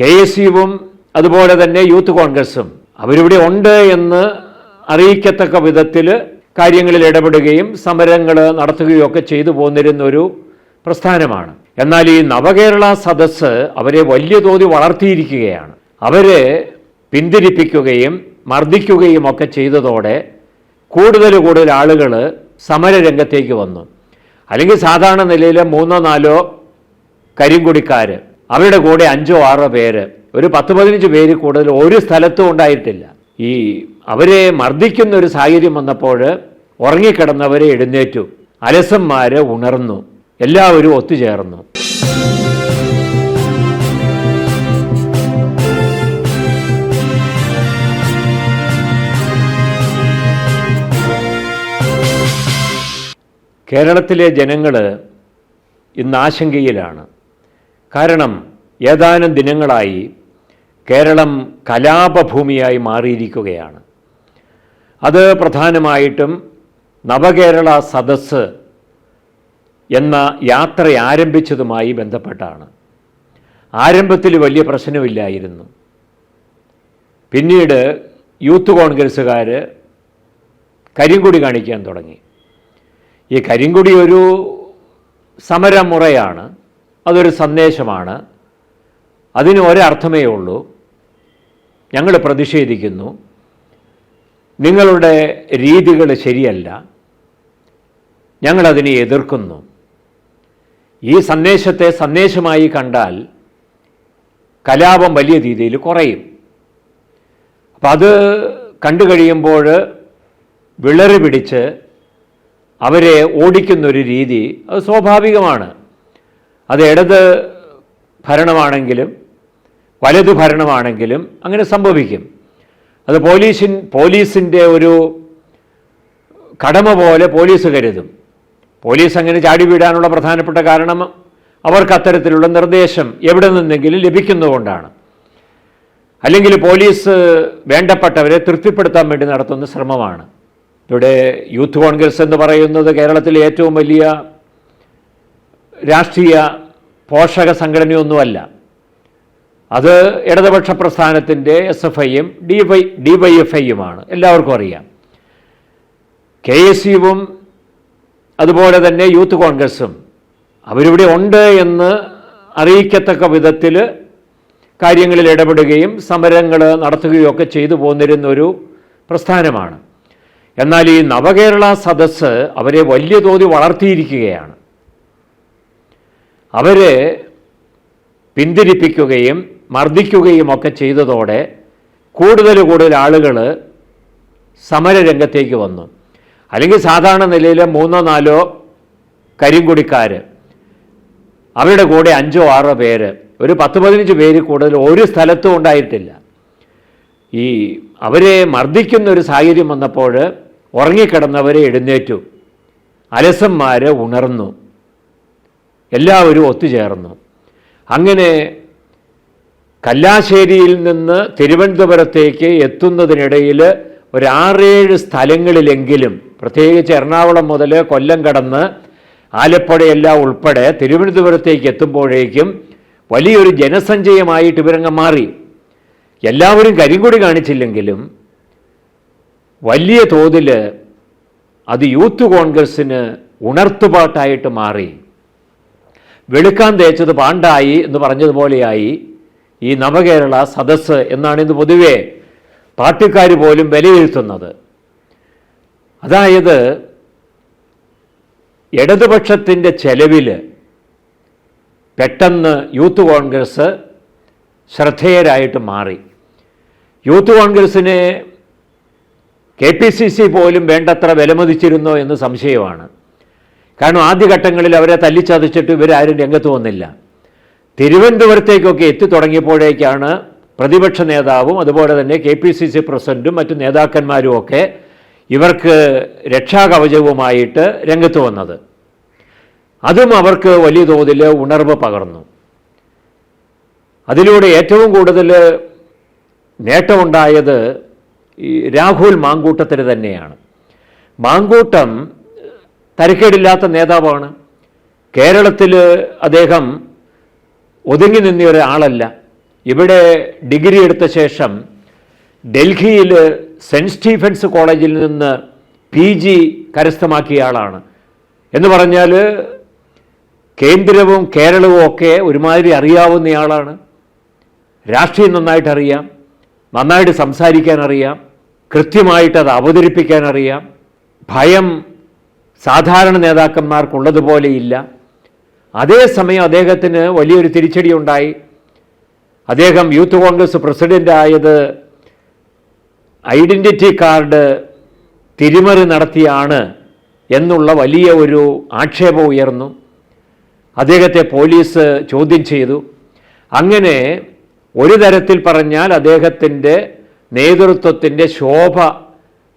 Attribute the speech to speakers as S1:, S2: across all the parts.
S1: K S യുവും അതുപോലെ തന്നെ youth കോൺഗ്രസും അവരിവിടെ ഉണ്ട് എന്ന് അറിയിക്കത്തക്ക വിധത്തിൽ കാര്യങ്ങളിൽ ഇടപെടുകയും സമരങ്ങൾ നടത്തുകയും ഒക്കെ ചെയ്തു പോന്നിരുന്ന ഒരു പ്രസ്ഥാനമാണ്. എന്നാൽ ഈ നവകേരള സദസ്സ് അവരെ വലിയ തോതിൽ വളർത്തിയിരിക്കുകയാണ്. അവരെ പിന്തിരിപ്പിക്കുകയും മർദ്ദിക്കുകയും ഒക്കെ ചെയ്തതോടെ കൂടുതൽ കൂടുതൽ ആളുകൾ സമരരംഗത്തേക്ക് വന്നു. അല്ലെങ്കിൽ സാധാരണ നിലയിൽ മൂന്നോ നാലോ കരിങ്കുടിക്കാർ അവരുടെ കൂടെ അഞ്ചോ ആറോ പേര് ഒരു പത്ത് പതിനഞ്ച് പേര് കൂടുതൽ ഒരു സ്ഥലത്തും ഉണ്ടായിട്ടില്ല. ഈ അവരെ മർദ്ദിക്കുന്ന ഒരു സാഹചര്യം വന്നപ്പോൾ ഉറങ്ങിക്കിടന്നവരെ എഴുന്നേറ്റു. അലസന്മാര് ഉണർന്നു. എല്ലാവരും ഒത്തുചേർന്നു. കേരളത്തിലെ ജനങ്ങൾ ഇന്ന് ആശങ്കയിലാണ്. കാരണം ഏതാനും ദിനങ്ങളായി കേരളം കലാപഭൂമിയായി മാറിയിരിക്കുകയാണ്. അത് പ്രധാനമായിട്ടും നവകേരള സദസ്സ് എന്ന യാത്ര ആരംഭിച്ചതുമായി ബന്ധപ്പെട്ടാണ്. ആരംഭത്തിൽ വലിയ പ്രശ്നമില്ലായിരുന്നു. പിന്നീട് യൂത്ത് കോൺഗ്രസ്സുകാർ കരിങ്കുടി കാണിക്കാൻ തുടങ്ങി. ഈ കരിങ്കുടി ഒരു സമരമുറയാണ്. അതൊരു സന്ദേശമാണ്. അതിന് ഒരർത്ഥമേ ഉള്ളൂ. ഞങ്ങൾ പ്രതിഷേധിക്കുന്നു. നിങ്ങളുടെ രീതികൾ ശരിയല്ല. ഞങ്ങളതിനെ എതിർക്കുന്നു. ഈ സന്ദേശത്തെ സന്ദേശമായി കണ്ടാൽ കലാപം വലിയ രീതിയിൽ കുറയും. അപ്പം അത് കണ്ടു കഴിയുമ്പോൾ വിളറി പിടിച്ച് അവരെ ഓടിക്കുന്നൊരു രീതി അത് സ്വാഭാവികമാണ്. അത് ഇടത് ഭരണമാണെങ്കിലും വലതു ഭരണമാണെങ്കിലും അങ്ങനെ സംഭവിക്കും. അത് പോലീസിൻ പോലീസിന്റെ ഒരു കടമ പോലെ പോലീസ് കരുതും. പോലീസ് അങ്ങനെ ചാടി വീടാനുള്ള പ്രധാനപ്പെട്ട കാരണം അവർക്ക് അത്തരത്തിലുള്ള നിർദ്ദേശം എവിടെ നിന്നെങ്കിലും ലഭിക്കുന്നതുകൊണ്ടാണ്. അല്ലെങ്കിൽ പോലീസ് വേണ്ടപ്പെട്ടവരെ തൃപ്തിപ്പെടുത്താൻ വേണ്ടി നടത്തുന്ന ശ്രമമാണ്. ഇവിടെ യൂത്ത് കോൺഗ്രസ് എന്ന് പറയുന്നത് കേരളത്തിലെ ഏറ്റവും വലിയ രാഷ്ട്രീയ പോഷക സംഘടനയൊന്നുമല്ല. അത് ഇടതുപക്ഷ പ്രസ്ഥാനത്തിന്റെ എസ് എഫ് ഐയും D Y D Y F ഐയുമാണ് എല്ലാവർക്കും അറിയാം. കെ എസ് യുവും അതുപോലെ തന്നെ യൂത്ത് കോൺഗ്രസും അവരിവിടെ ഉണ്ട് എന്ന് അറിയിക്കത്തക്ക വിധത്തിൽ കാര്യങ്ങളിൽ ഇടപെടുകയും സമരങ്ങൾ നടത്തുകയും ഒക്കെ ചെയ്തു പോന്നിരുന്നൊരു പ്രസ്ഥാനമാണ്. എന്നാൽ ഈ നവകേരള സദസ്സ് അവരെ വലിയ തോതിൽ വളർത്തിയിരിക്കുകയാണ്. അവരെ പിന്തിരിപ്പിക്കുകയും മർദ്ദിക്കുകയും ഒക്കെ ചെയ്തതോടെ കൂടുതൽ കൂടുതൽ ആളുകൾ സമരരംഗത്തേക്ക് വന്നു. അല്ലെങ്കിൽ സാധാരണ നിലയിൽ മൂന്നോ നാലോ കരിങ്കുടിക്കാർ അവരുടെ കൂടെ അഞ്ചോ ആറോ പേര് ഒരു പത്ത് പതിനഞ്ച് പേര് കൂടുതൽ ഒരു സ്ഥലത്തും ഉണ്ടായിട്ടില്ല. ഈ അവരെ മർദ്ദിക്കുന്ന ഒരു സാഹചര്യം വന്നപ്പോൾ ഉറങ്ങിക്കിടന്നവരെ എഴുന്നേറ്റു. അലസന്മാരെ ഉണർന്നു. എല്ലാവരും ഒത്തുചേർന്നു. അങ്ങനെ കല്ലാശ്ശേരിയിൽ നിന്ന് തിരുവനന്തപുരത്തേക്ക് എത്തുന്നതിനിടയിൽ ഒരാറേഴ് സ്ഥലങ്ങളിലെങ്കിലും പ്രത്യേകിച്ച് എറണാകുളം മുതൽ കൊല്ലം കടന്ന് ആലപ്പുഴയെല്ലാം ഉൾപ്പെടെ തിരുവനന്തപുരത്തേക്ക് എത്തുമ്പോഴേക്കും വലിയൊരു ജനസഞ്ചയമായിട്ട് ഇവരങ്ങ് മാറി. എല്ലാവരും കരിങ്കൊടി കാണിച്ചില്ലെങ്കിലും വലിയ തോതിൽ അത് യൂത്ത് കോൺഗ്രസ്സിന് ഉണർത്തുപാട്ടായിട്ട് മാറി. വെളുക്കാൻ തേച്ചത് പാണ്ടായി എന്ന് പറഞ്ഞതുപോലെയായി ഈ നവകേരള സദസ്സ് എന്നാണ് ഇന്ന് പൊതുവേ പാർട്ടിക്കാർ പോലും വിലയിരുത്തുന്നത്. അതായത് ഇടതുപക്ഷത്തിന്റെ ചെലവിൽ പെട്ടെന്ന് യൂത്ത് കോൺഗ്രസ് ശ്രദ്ധേയരായിട്ട് മാറി. യൂത്ത് കോൺഗ്രസ്സിനെ കെ പി സി സി പോലും വേണ്ടത്ര വിലമതിച്ചിരുന്നോ എന്ന് സംശയമാണ്. കാരണം ആദ്യഘട്ടങ്ങളിൽ അവരെ തല്ലിച്ചതച്ചിട്ട് ഇവരാരും രംഗത്ത് വന്നില്ല. തിരുവനന്തപുരത്തേക്കൊക്കെ എത്തി തുടങ്ങിയപ്പോഴേക്കാണ് പ്രതിപക്ഷ നേതാവും അതുപോലെ തന്നെ കെ പി സി സി പ്രസിഡന്റും മറ്റു നേതാക്കന്മാരും ഒക്കെ ഇവർക്ക് രക്ഷാകവചവുമായിട്ട് രംഗത്ത് വന്നത്. അതും അവർക്ക് വലിയ തോതിൽ ഉണർവ് പകർന്നു. അതിലൂടെ ഏറ്റവും കൂടുതൽ നേട്ടമുണ്ടായത് ഈ രാഹുൽ മാങ്കൂട്ടത്തിന് തന്നെയാണ്. മാങ്കൂട്ടം തരക്കേടില്ലാത്ത നേതാവാണ്. കേരളത്തിൽ അദ്ദേഹം ഒതുങ്ങി നിന്നിയ ഒരാളല്ല. ഇവിടെ ഡിഗ്രി എടുത്ത ശേഷം ഡൽഹിയിൽ സെന്റ് സ്റ്റീഫൻസ് കോളേജിൽ നിന്ന് പി ജി കരസ്ഥമാക്കിയ ആളാണ്. എന്ന് പറഞ്ഞാൽ കേന്ദ്രവും കേരളവും ഒക്കെ ഒരുമാതിരി അറിയാവുന്നയാളാണ് രാഷ്ട്രീയം നന്നായിട്ട് അറിയാം. നന്നായിട്ട് സംസാരിക്കാൻ അറിയാം. കൃത്യമായിട്ട് അത് അവതരിപ്പിക്കാൻ അറിയാം. ഭയം സാധാരണ നേതാക്കന്മാർക്കുള്ളതുപോലെയില്ല. അതേസമയം അദ്ദേഹത്തിന് വലിയൊരു തിരിച്ചടി ഉണ്ടായി അദ്ദേഹം യൂത്ത് കോൺഗ്രസ് പ്രസിഡന്റ് ആയത് ഐഡന്റിറ്റി കാർഡ് തിരിമറി നടത്തിയാണ് എന്നുള്ള വലിയ ഒരു ആക്ഷേപം ഉയർന്നു. അദ്ദേഹത്തെ പോലീസ് ചോദ്യം ചെയ്തു. അങ്ങനെ ഒരു തരത്തിൽ പറഞ്ഞാൽ അദ്ദേഹത്തിന്റെ നേതൃത്വത്തിന്റെ ശോഭ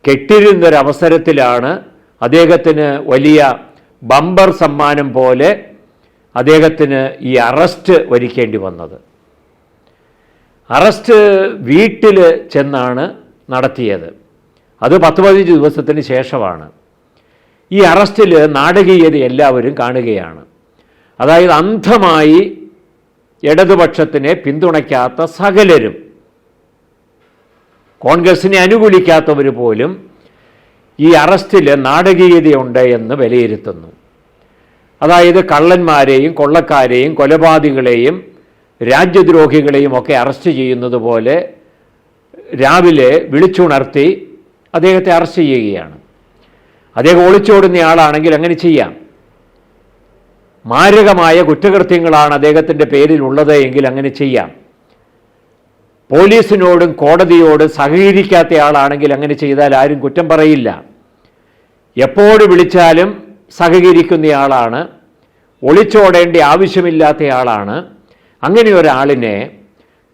S1: കെട്ടിരുന്നൊരവസരത്തിലാണ് അദ്ദേഹത്തിന് വലിയ ബമ്പർ സമ്മാനം പോലെ അദ്ദേഹത്തിന് ഈ അറസ്റ്റ് വരിക്കേണ്ടി വന്നത്. അറസ്റ്റ് വീട്ടിൽ ചെന്നാണ് നടത്തിയത്. അത് പത്ത് പതിനഞ്ച് ദിവസത്തിന് ശേഷമാണ്. ഈ അറസ്റ്റിൽ നാടകീയത എല്ലാവരും കാണുകയാണ്. അതായത് അന്ധമായി ഇടതുപക്ഷത്തിനെ പിന്തുണയ്ക്കാത്ത സകലരും കോൺഗ്രസിനെ അനുകൂലിക്കാത്തവർ പോലും ഈ അറസ്റ്റിൽ നാടകീയതയുണ്ട് എന്ന് വിലയിരുത്തുന്നു. അതായത് കള്ളന്മാരെയും കൊള്ളക്കാരെയും കൊലപാതകളെയും രാജ്യദ്രോഹികളെയും ഒക്കെ അറസ്റ്റ് ചെയ്യുന്നത് പോലെ രാവിലെ വിളിച്ചുണർത്തി അദ്ദേഹത്തെ അറസ്റ്റ് ചെയ്യുകയാണ്. അദ്ദേഹം ഒളിച്ചോടുന്നയാളാണെങ്കിൽ അങ്ങനെ ചെയ്യാം. മാരകമായ കുറ്റകൃത്യങ്ങളാണ് അദ്ദേഹത്തിന്റെ പേരിൽ ഉള്ളത് എങ്കിൽ അങ്ങനെ ചെയ്യാം. പോലീസിനോടും കോടതിയോടും സഹകരിക്കാത്ത ആളാണെങ്കിൽ അങ്ങനെ ചെയ്താൽ ആരും കുറ്റം പറയില്ല. എപ്പോഴും വിളിച്ചാലും സഹകരിക്കുന്നയാളാണ് ഒളിച്ചോടേണ്ട ആവശ്യമില്ലാത്തയാളാണ് അങ്ങനെ ഒരാളിനെ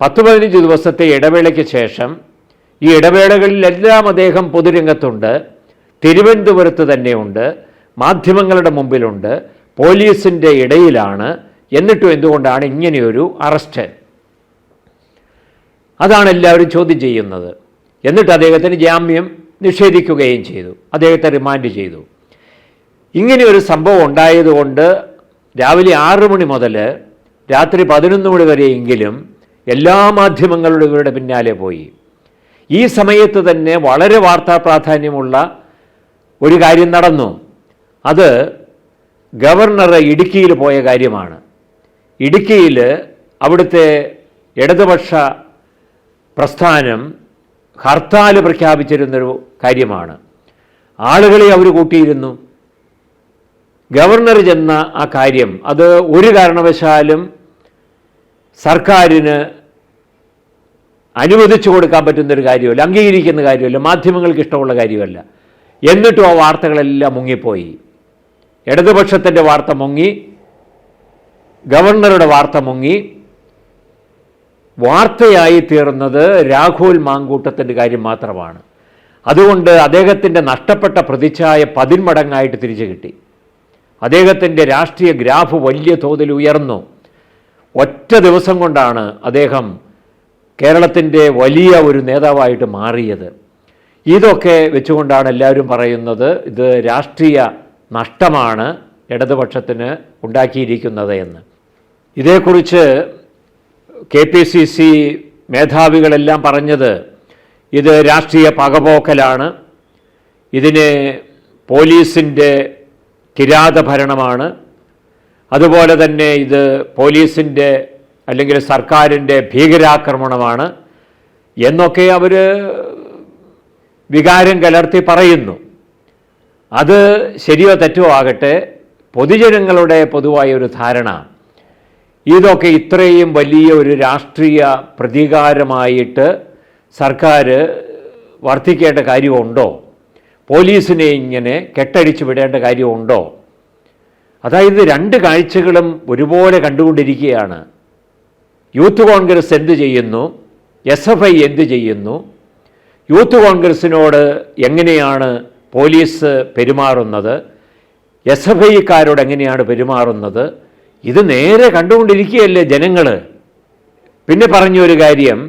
S1: പത്ത് പതിനഞ്ച് ദിവസത്തെ ഇടവേളയ്ക്ക് ശേഷം ഈ ഇടവേളകളിലെല്ലാം അദ്ദേഹം പൊതുരംഗത്തുണ്ട്. തിരുവനന്തപുരത്ത് തന്നെയുണ്ട് മാധ്യമങ്ങളുടെ മുമ്പിലുണ്ട്. പോലീസിന്റെ ഇടയിലാണ്. എന്നിട്ടും എന്തുകൊണ്ടാണ് ഇങ്ങനെയൊരു അറസ്റ്റ്? അതാണ് എല്ലാവരും ചോദ്യം ചെയ്യുന്നത്. എന്നിട്ട് അദ്ദേഹത്തിന് ജാമ്യം നിഷേധിക്കുകയും ചെയ്തു. അദ്ദേഹത്തെ റിമാൻഡ് ചെയ്തു. ഇങ്ങനെ ഒരു സംഭവം ഉണ്ടായതുകൊണ്ട് രാവിലെ ആറ് മണി മുതൽ രാത്രി പതിനൊന്ന് മണി വരെയെങ്കിലും എല്ലാ മാധ്യമങ്ങളുടെ ഇവരുടെ പിന്നാലെ പോയി. ഈ സമയത്ത് തന്നെ വളരെ വാർത്താ പ്രാധാന്യമുള്ള ഒരു കാര്യം നടന്നു. അത് ഗവർണർ ഇടുക്കിയിൽ പോയ കാര്യമാണ്. ഇടുക്കിയിൽ അവിടുത്തെ ഇടതുപക്ഷ പ്രസ്ഥാനം ഹർത്താൽ പ്രഖ്യാപിച്ചിരുന്നൊരു കാര്യമാണ്. ആളുകളെ അവർ കൂട്ടിയിരുന്നു. ഗവർണർ ചെന്ന ആ കാര്യം അത് ഒരു കാരണവശാലും സർക്കാരിന് അനുവദിച്ചു കൊടുക്കാൻ പറ്റുന്നൊരു കാര്യമല്ല അംഗീകരിക്കുന്ന കാര്യമല്ല മാധ്യമങ്ങൾക്ക് ഇഷ്ടമുള്ള കാര്യമല്ല. എന്നിട്ടും ആ വാർത്തകളെല്ലാം മുങ്ങിപ്പോയി. ഇടതുപക്ഷത്തിന്റെ വാർത്ത മുങ്ങി ഗവർണറുടെ വാർത്ത മുങ്ങി. വാർത്തയായി തീർന്നത് രാഘുൽ മാങ്കൂട്ടത്തിന്റെ കാര്യം മാത്രമാണ്. അതുകൊണ്ട് അദ്ദേഹത്തിന്റെ നഷ്ടപ്പെട്ട പ്രതിച്ഛായ പതിന്മടങ്ങായിട്ട് തിരിച്ചു കിട്ടി. അദ്ദേഹത്തിന്റെ രാഷ്ട്രീയ ഗ്രാഫ് വലിയ തോതിൽ ഉയർന്നു. ഒറ്റ ദിവസം കൊണ്ടാണ് അദ്ദേഹം കേരളത്തിന്റെ വലിയ ഒരു നേതാവായിട്ട് മാറിയത്. ഇതൊക്കെ വെച്ചുകൊണ്ടാണ് എല്ലാവരും പറയുന്നത് ഇത് രാഷ്ട്രീയ നഷ്ടമാണ് ഇടതുപക്ഷത്തിന് ഉണ്ടാക്കിയിരിക്കുന്നത് എന്ന്. ഇതേക്കുറിച്ച് കെ പി സി സി മേധാവികളെല്ലാം പറഞ്ഞത് ഇത് രാഷ്ട്രീയ പകപോക്കലാണ്. ഇതിന് പോലീസിന്റെ കിരാത ഭരണമാണ്. അതുപോലെ തന്നെ ഇത് പോലീസിന്റെ അല്ലെങ്കിൽ സർക്കാരിന്റെ ഭീകരാക്രമണമാണ് എന്നൊക്കെ അവർ വികാരം കലർത്തി പറയുന്നു. അത് ശരിയോ തെറ്റോ ആകട്ടെ പൊതുജനങ്ങളുടെ പൊതുവായ ഒരു ധാരണ. ഇതൊക്കെ ഇത്രയും വലിയ ഒരു രാഷ്ട്രീയ പ്രതികാരമായിട്ട് സർക്കാർ വർദ്ധിക്കേണ്ട കാര്യമുണ്ടോ? പോലീസിനെ ഇങ്ങനെ കെട്ടടിച്ചു വിടേണ്ട കാര്യമുണ്ടോ? അതായത് രണ്ട് കാഴ്ചകളും ഒരുപോലെ കണ്ടുകൊണ്ടിരിക്കുകയാണ്. യൂത്ത് കോൺഗ്രസ് എന്ത് ചെയ്യുന്നു? എസ് എഫ് ഐ എന്ത് ചെയ്യുന്നു? യൂത്ത് കോൺഗ്രസിനോട് എങ്ങനെയാണ് പോലീസ് പെരുമാറുന്നത്? എസ് എഫ് ഐക്കാരോട് എങ്ങനെയാണ് പെരുമാറുന്നത്? ഇത് നേരെ കണ്ടുകൊണ്ടിരിക്കുകയല്ലേ ജനങ്ങൾ പിന്നെ പറഞ്ഞൊരു കാര്യം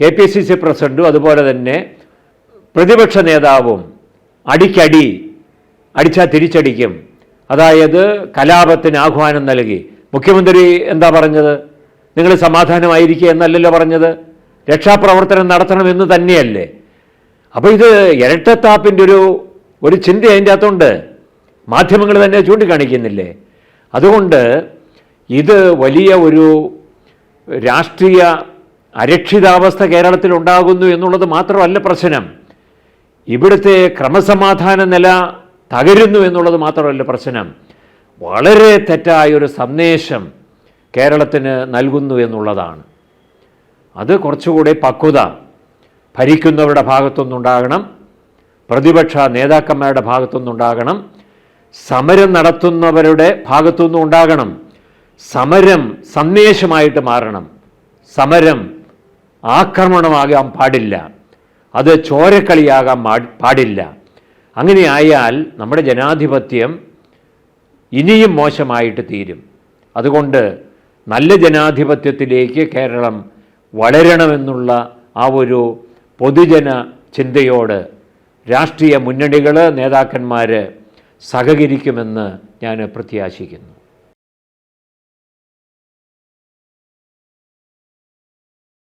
S1: കെ പി സി സി പ്രസിഡന്റും അതുപോലെ തന്നെ പ്രതിപക്ഷ നേതാവും അടിക്കടി അടിച്ചാൽ തിരിച്ചടിക്കും. അതായത് കലാപത്തിന് ആഹ്വാനം നൽകി. മുഖ്യമന്ത്രി എന്താ പറഞ്ഞത്? നിങ്ങൾ സമാധാനമായിരിക്കുക എന്നല്ലല്ലോ പറഞ്ഞത്? രക്ഷാപ്രവർത്തനം നടത്തണമെന്ന് തന്നെയല്ലേ? അപ്പോൾ ഇത് ഇരട്ടത്താപ്പിന്റെ ഒരു ഒരു ചിന്ത അതിന്റെ അകത്തുണ്ട്. മാധ്യമങ്ങൾ തന്നെ ചൂണ്ടിക്കാണിക്കുന്നില്ലേ? അതുകൊണ്ട് ഇത് വലിയ ഒരു രാഷ്ട്രീയ അരക്ഷിതാവസ്ഥ കേരളത്തിൽ ഉണ്ടാകുന്നു എന്നുള്ളത് മാത്രമല്ല പ്രശ്നം. ഇവിടുത്തെ ക്രമസമാധാന നില തകരുന്നു എന്നുള്ളത് മാത്രമല്ല പ്രശ്നം. വളരെ തെറ്റായ ഒരു സന്ദേശം കേരളത്തിന് നൽകുന്നു എന്നുള്ളതാണ്. അത് കുറച്ചുകൂടി പക്വത ഭരിക്കുന്നവരുടെ ഭാഗത്തുനിന്നുണ്ടാകണം. പ്രതിപക്ഷ നേതാക്കന്മാരുടെ ഭാഗത്തുനിന്നുണ്ടാകണം. സമരം നടത്തുന്നവരുടെ ഭാഗത്തുനിന്നും ഉണ്ടാകണം സമരം സന്ദേശമായിട്ട് മാറണം. സമരം ആക്രമണമാകാൻ പാടില്ല. അത് ചോരക്കളിയാകാൻ പാടില്ല. അങ്ങനെയായാൽ നമ്മുടെ ജനാധിപത്യം ഇനിയും മോശമായിട്ട് തീരും. അതുകൊണ്ട് നല്ല ജനാധിപത്യത്തിലേക്ക് കേരളം വളരണമെന്നുള്ള ആ ഒരു പൊതുജന ചിന്തയോട് രാഷ്ട്രീയ മുന്നണികൾ നേതാക്കന്മാർ സഹകരിക്കുമെന്ന് ഞാൻ പ്രത്യാശിക്കുന്നു.